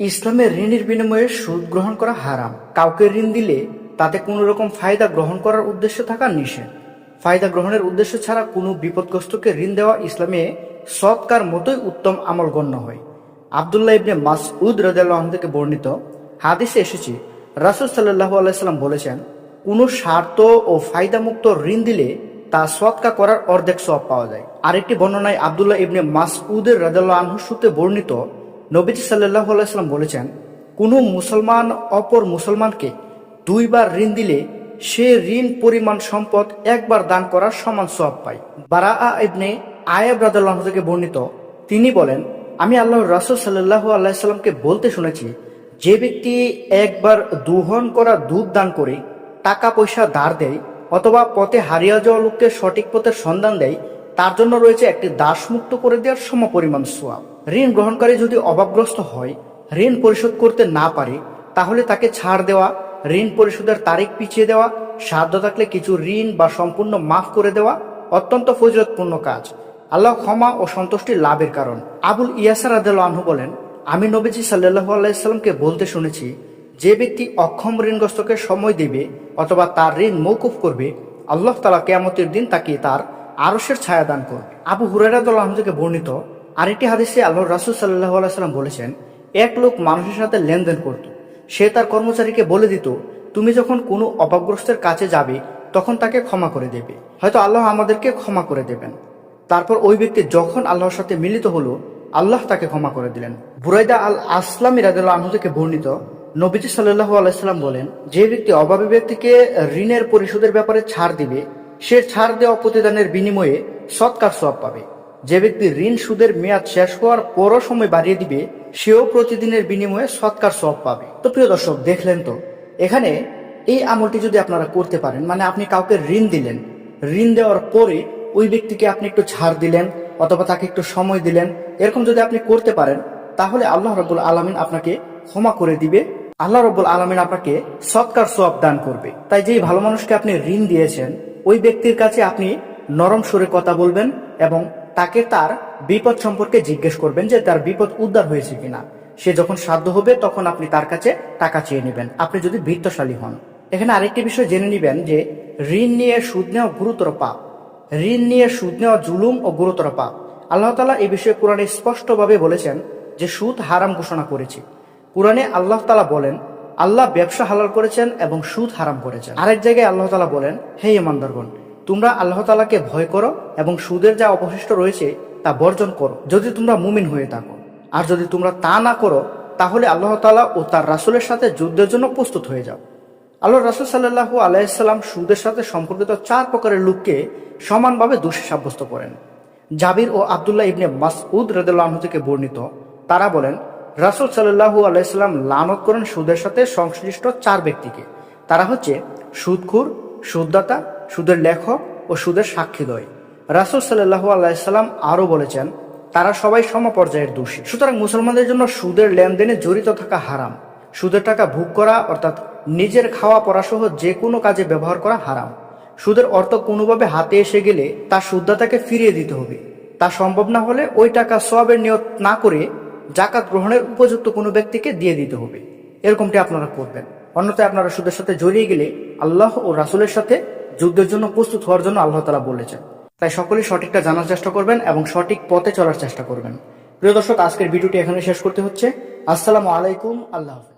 ইসলামের ঋণের বিনিময়ে সুদ গ্রহণ করা হারাম। কাউকে ঋণ দিলে তাতে কোনো রকম ফায়দা গ্রহণ করার উদ্দেশ্য থাকা নিষেধ। ফায়দা গ্রহণের উদ্দেশ্য ছাড়া কোনো বিপদগ্রস্তকে ঋণ দেওয়া ইসলামে সৎকার মতোই উত্তম আমল গণ্য হয়। আবদুল্লাহ ইবনে মাসউদ রাদিয়াল্লাহু আনহু থেকে বর্ণিত হাদিসে এসেছে, রাসূল সাল্লাল্লাহু আলাইহি সাল্লাম বলেছেন, কোনো স্বার্থ ও ফায়দামুক্ত ঋণ দিলে তা সৎকা করার অর্ধেক সব পাওয়া যায়। আরেকটি বর্ণনায় আবদুল্লাহ ইবনে মাসউদের রাদিয়াল্লাহু আনহু সূত্রে বর্ণিত নবীজি সাল্লাহ আলাইসাল্লাম বলেছেন, কোনো মুসলমান অপর মুসলমানকে দুইবার ঋণ দিলে সে ঋণ পরিমাণ সম্পদ একবার দান করার সমান সব পায়। বারা ইবনে আয়াব রাদাল্লাহ থেকে বর্ণিত, তিনি বলেন, আমি আল্লাহ রাসুল সাল্লাহ আল্লাহিসাল্লামকে বলতে শুনেছি, যে ব্যক্তি একবার দুহন করা দুধ দান করে টাকা পয়সা ধার দেয় অথবা পথে হারিয়ে যাওয়া লোককে সঠিক পথের সন্ধান দেয়, তার জন্য রয়েছে একটি দাসমুক্ত করে দেওয়ার সমপরিমাণ সোয়াব ঋণ গ্রহণকারী যদি অভাবগ্রস্ত হয়, ঋণ পরিশোধ করতে না পারে, তাহলে তাকে ছাড় দেওয়া, ঋণ পরিশোধের তারিখ পিছিয়ে দেওয়া, সাধ্য থাকলে কিছু ঋণ বা সম্পূর্ণ মাফ করে দেওয়া অত্যন্ত ফজিলতপূর্ণ কাজ। আল্লাহ ক্ষমা ও সন্তুষ্টি লাভের কারণ। আবুল ইয়াসার আদাল আনহু বলেন, আমি নবীজি সাল্লাহ আলাইসাল্লামকে বলতে শুনেছি, যে ব্যক্তি অক্ষম ঋণগ্রস্তকে সময় দেবে অথবা তার ঋণ মৌকুফ করবে, আল্লাহ তালা কেয়ামতের দিন তাকে তার আরসের ছায়া দান করবে আবু হুরাইরাদুল্লাহ থেকে বর্ণিত আরেকটি হাদিসে আল্লাহ রাসুল সাল্লাহ আলাইসাল্লাম বলেছেন, এক লোক মানুষের সাথে লেনদেন করত। সে তার কর্মচারীকে বলে দিত, তুমি যখন কোনো অভাবগ্রস্তের কাছে যাবে, তখন তাকে ক্ষমা করে দেবে। হয়তো আল্লাহ আমাদেরকে ক্ষমা করে দেবেন। তারপর ওই ব্যক্তি যখন আল্লাহর সাথে মিলিত হলো, আল্লাহ তাকে ক্ষমা করে দিলেন। বুরাইদা আল আসলাম ইরাদুল্লাহ আনহু থেকে বর্ণিত, নবীজি সাল্লাহ আলাইসাল্লাম বলেন, যে ব্যক্তি অভাবী ব্যক্তিকে ঋণের পরিশোধের ব্যাপারে ছাড় দিবে, সে ছাড় দেওয়া প্রতিদানের বিনিময়ে সৎকার সব পাবে। যে ব্যক্তি ঋণ সুদের মেয়াদ শেষ হওয়ার পরও সময় বাড়িয়ে দিবে, সেও প্রতিদিনের বিনিময়ে সৎকার সব পাবে। তো প্রিয় দর্শক, দেখলেন তো? এখানে এই আমলটি যদি আপনারা করতে পারেন মানে আপনি কাউকে ঋণ দিলেন, ঋণ দেওয়ার পরে ওই ব্যক্তিকে আপনি একটু ছাড় দিলেন, অথবা তাকে একটু সময় দিলেন, এরকম যদি আপনি করতে পারেন, তাহলে আল্লাহ রব্বুল আলমিন আপনাকে ক্ষমা করে দিবে। আল্লাহ রব্বুল আলমিন আপনাকে সৎকার সব দান করবে। তাই যেই ভালো মানুষকে আপনি ঋণ দিয়েছেন, ওই ব্যক্তির কাছে আপনি নরম সুরে কথা বলবেন এবং তাকে তার বিপদ সম্পর্কে জিজ্ঞেস করবেন যে তার বিপদ উদ্ধার হয়েছে কিনা। সে যখন সাধ্য হবে, তখন আপনি তার কাছে টাকা চেয়ে নেবেন। আপনি যদি বৃত্তশালী হন। এখানে আরেকটি বিষয় জেনে নেবেন যে, ঋণ নিয়ে সুদ নেওয়া গুরুতর পাপ। ঋণ নিয়ে সুদ নেওয়া জুলুম ও গুরুতর পাপ। আল্লাহ তালা এই বিষয়ে কোরআনে স্পষ্টভাবে বলেছেন যে, সুদ হারাম ঘোষণা করেছে। কোরআনে আল্লাহ তালা বলেন, আল্লাহ ব্যবসা হালাল করেছেন এবং সুদ হারাম করেছেন। আরেক জায়গায় আল্লাহ তালা বলেন, হে ইমানদারগণ তোমরা আল্লাহ তালাকে ভয় করো এবং সুদের যা অবশিষ্ট রয়েছে তা বর্জন করো, যদি তোমরা মুমিন হয়ে থাকো। আর যদি তোমরা তা না করো, তাহলে আল্লাহ তালা ও তার রাসুলের সাথে যুদ্ধের জন্য প্রস্তুত হয়ে যাও। আল্লাহ রাসুল সাল্লাহু আলাইসাল্লাম সুদের সাথে সম্পর্কিত চার প্রকারের লোককে সমানভাবে দোষী সাব্যস্ত করেন। জাবির ও আবদুল্লাহ ইবনে মাসউদ রেদুল্লাহ থেকে বর্ণিত, তারা বলেন, রাসুল সাল্লাহু আলাইসাল্লাম লানত করেন সুদের সাথে সংশ্লিষ্ট চার ব্যক্তিকে। তারা হচ্ছে সুদখুর, সুদদাতা সুদের লেখক ও সুদের সাক্ষীদ্বয়। রাসুল সাল্লাহু আলাইসাল্লাম আরও বলেছেন, তারা সবাই সমপর্যায়ের দোষী। সুতরাং মুসলমানদের জন্য সুদের লেনদেনে জড়িত থাকা হারাম। সুদের টাকা ভোগ করা, অর্থাৎ নিজের খাওয়া পড়া সহ যে কোনো কাজে ব্যবহার করা হারাম। সুদের অর্থ কোনোভাবে হাতে এসে গেলে তা সুদদাতাকে ফিরিয়ে দিতে হবে। তা সম্ভব না হলে ওই টাকা সবের নিয়ত না করে জাকাত গ্রহণের উপযুক্ত কোনো ব্যক্তিকে দিয়ে দিতে হবে। এরকমটি আপনারা করবেন। অন্যথায় আপনারা সুদের সাথে জড়িয়ে গেলে আল্লাহ ও রাসুলের সাথে যুদ্ধের জন্য প্রস্তুত হওয়ার জন্য আল্লাহ তালা বলেছেন। তাই সকলেই সঠিকটা জানার চেষ্টা করবেন এবং সঠিক পথে চলার চেষ্টা করবেন। প্রিয় দর্শক, আজকের ভিডিওটি এখানে শেষ করতে হচ্ছে। আসসালামু আলাইকুম, আল্লাহ হাফেজ।